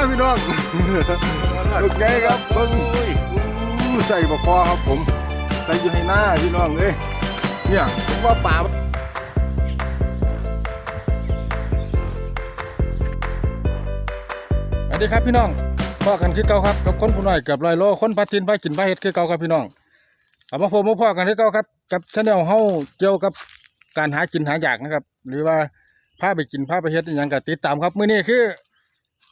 ใส่ให้หน้าพี่น้องลูกใหญ่ครับเบิ่งอู้ใส่บกคอครับผมใส่อยู่ให้หน้าพี่น้องเอ้ยเนี่ยผมว่าป่าสวัสดีครับพี่น้องพ่อกันคือเก่าครับกับคนผู้น้อยกับลอยโลคนพัดทินพากินพาเฮ็ดคือเก่าครับพี่น้องเอามาพบมาพ่อกันคือเก่าครับ กับชาแนลเฮาเกี่ยวกับการหากินหาอยากนะครับ หรือว่าพาไปกินพาไปเฮ็ดอหย่างก็ติดตามครับมื้อนี้คือ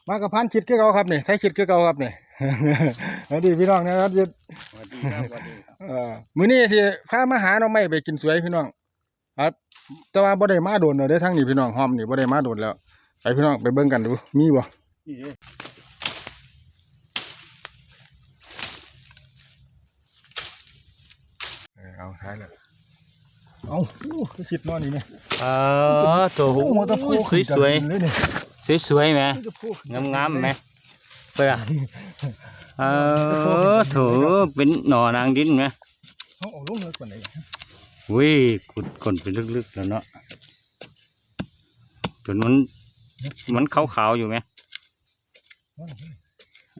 มากับพันคิดคือเก่าครับนี่ใช้คิดคือเก่าครับนี่สวัสดีพี่น้องนะครับยึดสวัสดีครับสวัสดีครับเอ่อมื้อนี้สิพามาหาหน่อไม้ไปกินสวยพี่น้องครับแต่ว่าบ่ได้มาโดนเด้อทางนี้พี่น้องหอมนี่บ่ได้มาโดนแล้วไปพี่น้องไปเบิ่งกันดูมีบ่นี่เด้เออเอาท้ายแล้ว เอาอู้คือคิดเนอนนี่แม่เออตัวหูหัวตะพูสวยสวยเลยนี่สวยสวยๆไหมหัวตะพูงามงามๆไหมเพื่อเออถูเป็นหน่อนางดินไหมเอาเอาลงเลยก่อนเลยวิขุดก้นไปลึกๆแล้วเนาะจนมันมันขาวๆอยู่ไหม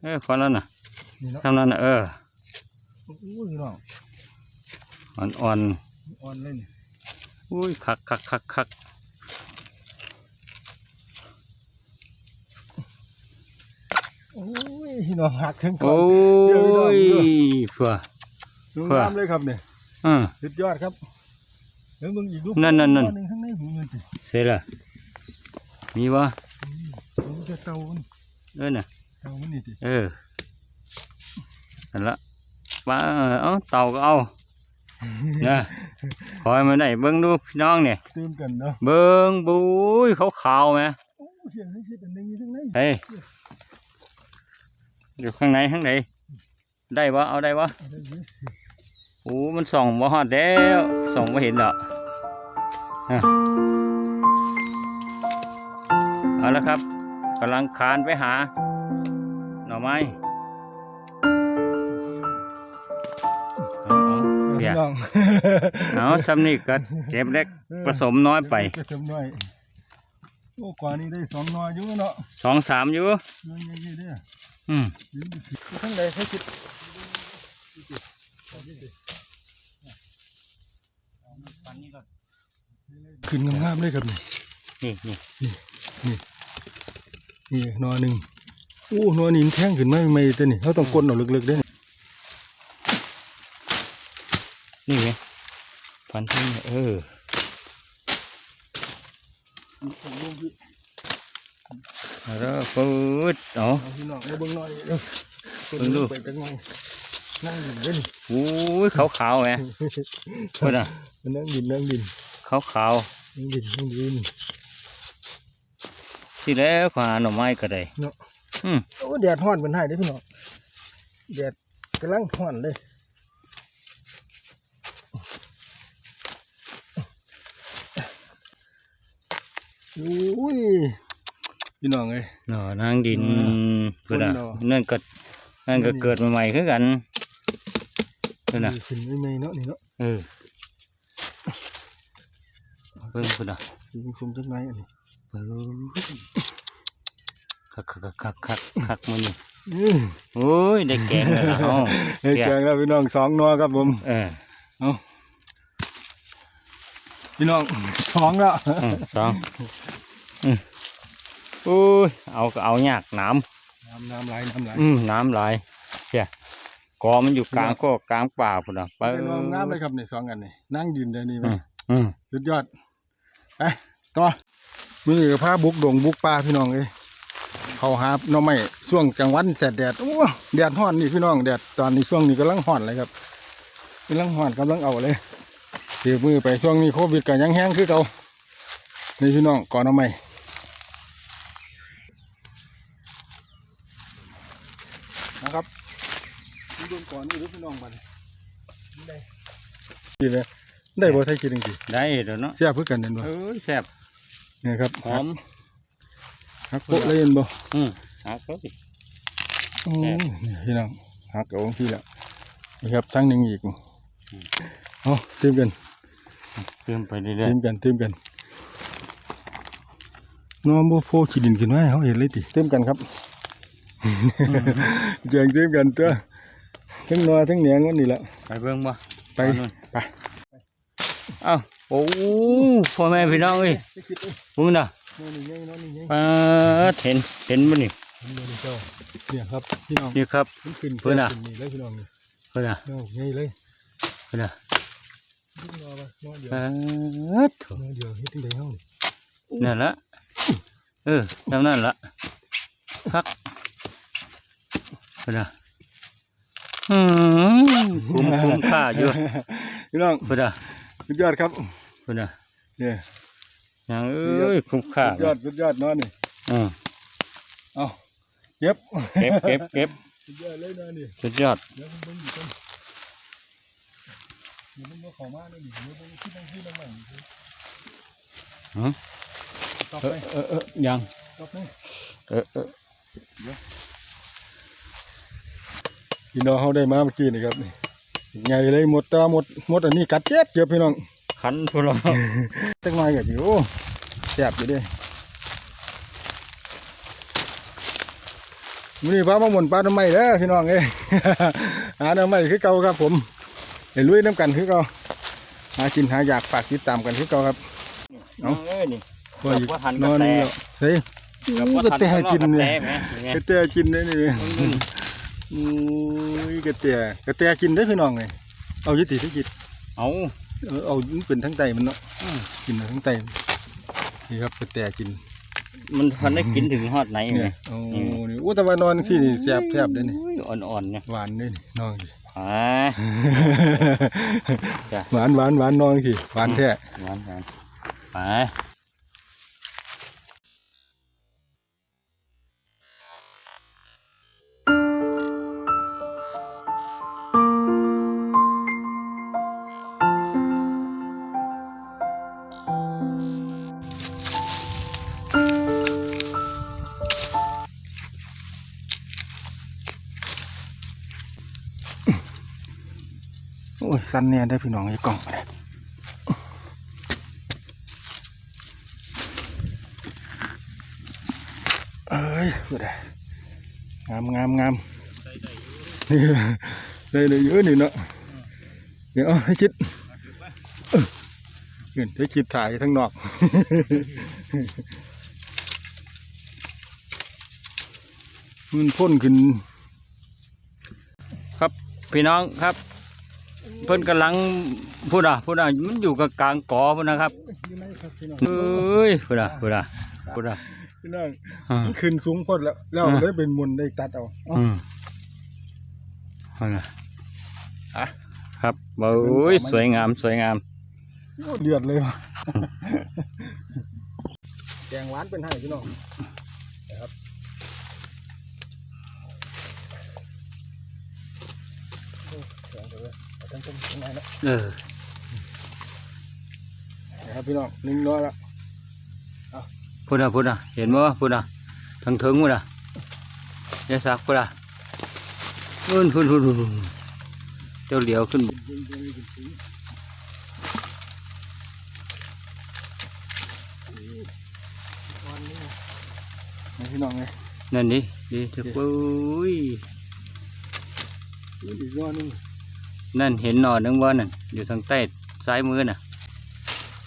เออพอแล้วน่ะนี่เนาะทำนั้นน่ะเอออู้พี่น้องอ่อนอ่อนเลยนี่ๆ อุ้ยคักคักคักคักโอ้ยพี่น้องหักถึงก่อโอ้นยเพื่อดูเพื่องามเลยครับนี่เออสุดยอดครับเดี๋ยวมึงอีกลูกนั่นนั่นนั่นหนึ่งข้างในหูเงินสิเสร็จละมีวะมันจะเตามันเออน่ะเตามันนี่สิเออนั่นละว่าเอาเต่าก็เอา นะคอยมาได้เบิ้งดูพี่น้องเนี่ยตื่นกันเนาะเบิ้งบุ้ยขาวขาวๆไหมโอ้เสียงให้คิดอันหนึงอยู่ข้างในเฮ้ยอยู่ข้างในข้างในได้วะเอาได้วะเอาได้อยู่โอ้มันส่องบ่ฮอดแล้วส่องบ่เห็นแล้วฮะเอาละครับกำลังคานไปหา หน่อไม้ เอาเปียพี่น้องเอาสำนีก็เก็บเล็กผสมน้อยไปผสมน้อยโอ้กว่านี้ได้สองหน้อยอยู่เนาะสองสามอยู่เงินยังไงเด้ออืมยืมไปสิข้างในให้คิดขึ้นงามๆเลยครับนี่นี่นี่นี่หนอหนึ่งโอ้หนอนี่แข้งขึ้นมาใหม่ๆตัวนี่เขาต้องกดเอาลึกๆเด้อ นี่ไงฟันทิ้งเออเอาแล้วปืดเอาเอาพี่น้องมาเบิ่งหน่อยเด้อเบิ่งดูไปจังไงนั่งดินเด้อนี่โอ้ยขาวขาวๆไงเพื่อนอะมันนั่งดินนั่งดินขาวขาวนั่งดินนั่งดินๆที่แล้วขวาหน่อไม้ก็ได้เนาะอืมโอ้แดดฮ้อนเป็นไห้เด้อพี่น้องแดดกำลังฮ้อนเลย อุ้ยพี่น้องเอ้ยหน่อนางดินอืมเพื่อนอะคนเนาะนั่นก็นั่นก็เกิดใหม่ๆคือกันเพื่อนอะขึ้นไม่ไม่เนาะนี่เนาะเออเพิ่งเพื่อนอะยิงซุ่มจักหน่อยอันนี้เปิดคักคักคักคักคักคักมันนี่อืมโอ้ยได้แกงแล้วล่ะเอ้าเฮ้ยเปียกแกงแล้วพี่น้องสองหนัวครับผมเออเอา พี่น้องสองแล้วอืมสองอืมโอ้ยเอาก็เอายากน้น้ำน้ำไหลน้ำไหลำอืมน้ำไหลายเพียกอมันอยู่กลางก็กลางป่าพุ่นอะไปเป็นวงงามเลยครับนี่สองอันนี่นั่งยืนได้นี่ไหมอืมอืมสุดยอดไปต่อมือกับผ้าบุกดงบุกป่าพี่น้องเอ้ยเขาหาหน่อไม้ช่วงกลางวันแสดแดดโอ้แดดฮ้อนนี่พี่น้องแดดตอนนี้ช่วงนี้กำลังฮ้อนเลยครับกำลังฮ้อนกำลังเอาเลย เสียมือไปช่วงนี้โควิดก็ยังแห้งคือเก่านี่พี่น้องก่อนหน่อไม้นะครับดูเบิ่งก่อนนี่เด้อพี่น้องบัดนี้ได้ดีเลยได้บ่ใช่คิดจริงๆได้เดี๋ยวเนาะเสียบเพื่อกันเห็นบ่เอ้ยแซ่บนี่ครับหอมหักโปะเลยเห็นบ่อืมหักเลยอืมนี่พี่น้องหักเอาที่แล้วนี่ครับทั้งหนึ่งอีก เอาเติมกันเติมไปเรื่เติอยมกันเติมกันน้องบ่โพขี้ดินขึ้นมาให้เขาเห็นเลยติเต็มกันครับแจงเต็มกันตัวทั้งนอทั้งเหนียงวันนี้แหละไปเบิ่งบ่ไปเอานู่นไปเอ้าโอ้พ่อแม่พี่น้องเอ้ยไปคิดเอ้ยพุ่งน่ะนอนนี่ไงนอนนี่ไงปาดเห็นเห็นบ่นี่นอนนี่เจ้าเนี่ยครับพี่น้องนี่ครับมันขึ้นเพิ่นน่ะขึ้นี่เลยพี่น้องนี่เพิ่นน่ะนอนไงเลยเพิ่นน่ะนอนไปนอนเดียว ปาดโถ่นอนเดียวเฮ็ดจังไดเฮานี่นั่นละเออทำนั่นละพักเพิ่นน่ะอืมคุ้มคุ้มค่าอยู่พี่น้องเพิ่นน่ะสุดยอดครับเพิ่นน่ะเนี่ยยังเอ้ยคุ้มค่าสุดยอดสุดยอดนอนนี่อืมเอาเก็บเก็บเก็บเก็บสุดยอดเลยนอนนี่สุดยอดเดี๋ยวผมเบิ่งอยู่ก่อนเดี๋ยวผมบ่เข้ามาเลยนี่เดี๋ยวเบิ่งที่ต้องที่ต้องใหม่หือต่อเอไปอเออเออยังต่อไปเออเออพี่น้องเขาได้มาเมื่อกี้นี่ครับนี่ไงเลยหมดตาหมดหมดอันนี้กัดเจ็บเจ็บพี่น้องขันพุ่นละจักหน่อยก็อยู่แซ่บอยู่เด้มื้อนี้พามาหมุนปลาทำไมเด้อพี่น้องเอ้ย หาทำไมคือเก่าครับผม เห็นลุยน้ำกันคือเก่าหากินหาอยากฝากติดตามกันคือเก่าครับ เอาเอ้ยนี่ว่าอยู่กับว่าทันนกระอนแตนี่แล้วเฮ้ยกับอู้ว่ากระทันแตข้างนอกกินกระเลแตยไหมเนี่ยกระแตกินได้นี่อืมอุ้ยกระแตกระแตกินได้อพี่น้องไงเอาอยุติที่กินเอา เออเอามันเป็นทั้งไตมันเนาะอืม กินทั้งไตนี่ครับกระแตกิน มันทันได้กินถึงฮอดไหนไหมเนี่ยโอ้นี่อู้แต่ว่านอนสินี่แซ่บแซ่บเลยนี่ อุ้ยอ่อนๆเนี่ยหวานเลยนี่น้องสิ อ่าจ้ะหวานหวานหวานน้องสิหวานแท้หวานหวานไป สั้นเนี่ยได้พี่น้องไอ้กล่องเลยเอ้ยเพื่อได้งามงามงามนี่ได้เลยเยอะนี่เนาะเดี๋ยวให้คิดเออเห็นให้คิดถ่ายทั้งนอกมันพ่นขึ้น ครับพี่น้องครับ เพิ่นกำลังพูดอะพูดอะมันอยู่กับกลางกอพุ่นนะครับนี่ไหมครับพี่น้องเอ้ยพูดอะพูดอะพูดอะพี่น้องอืมมันขึ้นสูงพดแล้วแล้วอ่าเลยเป็นมุนได้ตัดเอาเอาอืมเอาล่ะอะครับโอ้ยสวยงามสวยงามโอ้เดือดเลยว่ะแกงหวานเป็นให้พี่น้องนะครับโอ้แกงเลยเอา ทั้งต้นทั้งในแล้วเออนะครับพี่น้องหนึ่งร้อยแล้วพูดอะพูดอะเห็นบ่พูดอะทั้งถึงพูดอะยายสักพูดอะนู่นพูดพูดพูดพูดเจ้าเหลียวขึ้นนี่พี่น้องไงนั่นนี่ดีเถอะปุ้ยอีกรอบหนึง นั่นเห็นหนอนนึงบ่นั่นอยู่ทางใต้ซ้ายมือน่ะ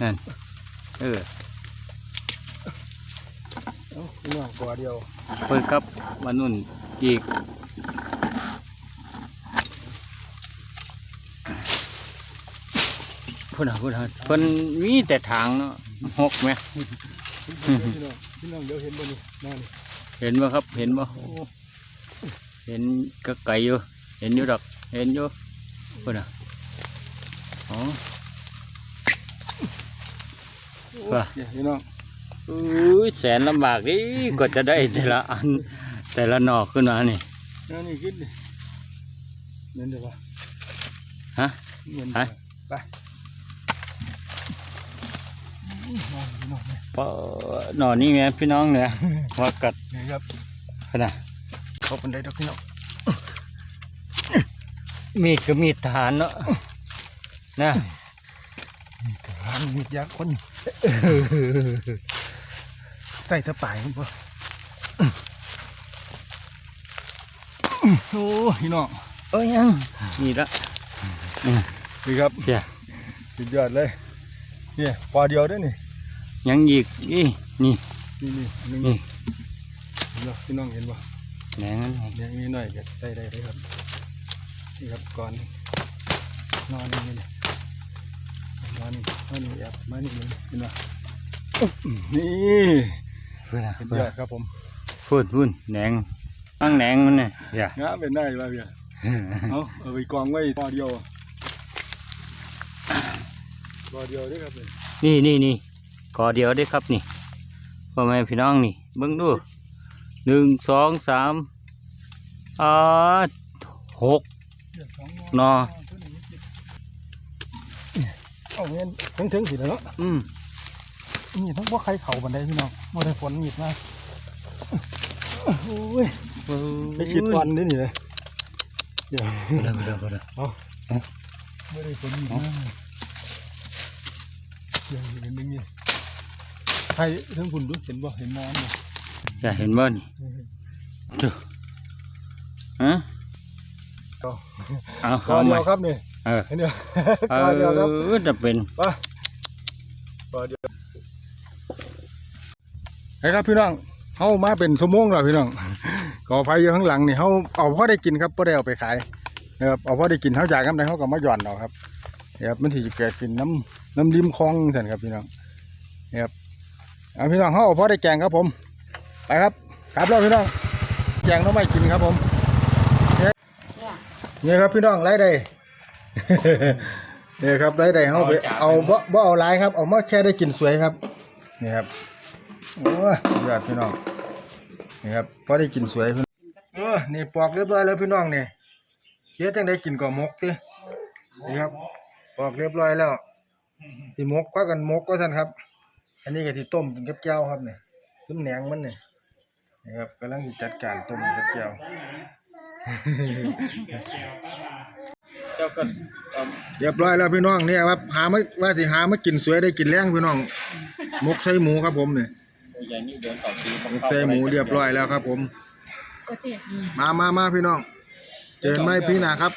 นั่นเออเอ้าพี่น้องตัวเดียวเพิ่นครับวันนู่นอีกพูดอะพูดอะเพิ่นมีแต่ทางเนาะหกไหมพี่น้องพี่น้องเดี๋ยวเห็นบ่นี่นั่นเห็นบ่ครับเห็นบ่โอ้เห็นก็ไก่อยู่เห็นอยู่ดอกเห็นอยู่ พูดอะอ๋อว่ะเนี่ยพี่น้องอุ้ยแสนลำบากดิกว่าจะได้แต่ละอันแต่ละหนอกขึ้นมานี่นั่นนี่ขึ้นดิเงินเดี๋ยววะฮะเงินฮะไปน้องพี่น้องเนี่ยเปาะหนอนนี่ไงพี่น้องเนี่ยว่ากัดนี่ครับขนาดเขาเป็นได้ดอกพี่น้อง มีดก็มีดทหารเนาะนะมีทหารมียักษ์คนใส่ตะปายมันบ่โอ้พี่น้องเอ้ยยังนี่ละอืมดีครับเดี๋ยวสุดยอดเลยเนี่ยปอเดียวเด้วยนี่ยังอีกอีนี่นี่นี่นี่นี่เห็นบ่พี่น้องเห็นบ่แหนงนั่นไงเนี่ยมีหน่อยก็ได้ได้เลยครับ นี่ครับก่อนนอนนี่นี่นอนนี่นอนนี่แอบมานี่นี่เห็นบ่นี่เพื่อนเห็นเพื่ยออนดครับผมพูดพูดแหนงตั้งแหนงมันเนี่ยอย่างาเป็นได้ป่ะพี่เอาเอาไปกองไว้ปอเดียวปอเดียวเด้อครับนี่นี่นี่นี่กอเดียวได้ครับนี่พ่อแม่พี่น้องนี่เบิ่งดูหนึ่งสองสามอ่าหก นอเอาเงี้ยถึงถึงสิแล้วเนาะอืมนี่ทั้งพวกใครเข่าบันไดพี่น้องมอได้ฝนมีดมาโอ้ยไปคิดวันนี่นี่เลยเดี๋ยวเดี๋ยวเดี๋ยวเดี๋ยวเอาไม่ได้ฝนมีดมาเดี๋ยวเห็นยังไงใครทั้งคุณดูเห็นบ่เห็นมอนบ่อย่าเห็นบ่นี่ดูฮะ เอาเอากอเอาเดีใหม่ยวครับนี่เออเห็นเดียวเอกอเดียวครับอจะเป็นไปกอเดียวไอ้ครับพี่น้องเขามาเป็นสมงแล้วพี่น้อง ก่อไฟอยู่ข้างหลังนี่เขาเอาพอได้กินครับพอได้เอาไปขายนะครับเอาพอได้กินเขาจากกันได้เขาก็มาหย่อนเอาครับนะครับมันที่จะเกิดเป็นน้ำน้ำริมคลองสันครับพี่น้องนะครับเอาพี่น้องเขาเอาพอได้แกงครับผมไปครับกลับแล้วพี่น้องแกงต้องไม่กินครับผมเนี่ยครับพี่น้องไรได้เนี่ยครับไรได้เขาไปเอาบ่บ่เอาหลายครับ เอามาแค่ได้กินสวยครับ นี่ครับโอ้ยสุดยอดพี่น้องนี่ครับพอได้กินสวยพี่น้องเออนี่ปอกเรียบร้อยแล้วพี่น้องนี่เจ๊จังได้กินก่อมกสินี่ครับ ปอกเรียบร้อยแล้วที่มกก็กันมกก็ท่านครับ อันนี้ก็ที่ต้มกินกับแก้วครับเนี่ยซุ้มแหนงมันเนี่ยนี่ครับกำลังสิจัดการต้มกับแก้ว เจ้าก็เรียบร้อยแล้วพี่น้องเนี่ยครับหามาว่าสิหามากินสวยได้กินแรงพี่น้องหมกใส่หมูครับผมเนี่ยใหญ่นี่เดินต่อปีหมกใส่หมูเรียบร้อยแล้วครับผมมามามาพี่น้อง เจอกันไหมพี่หนาครับ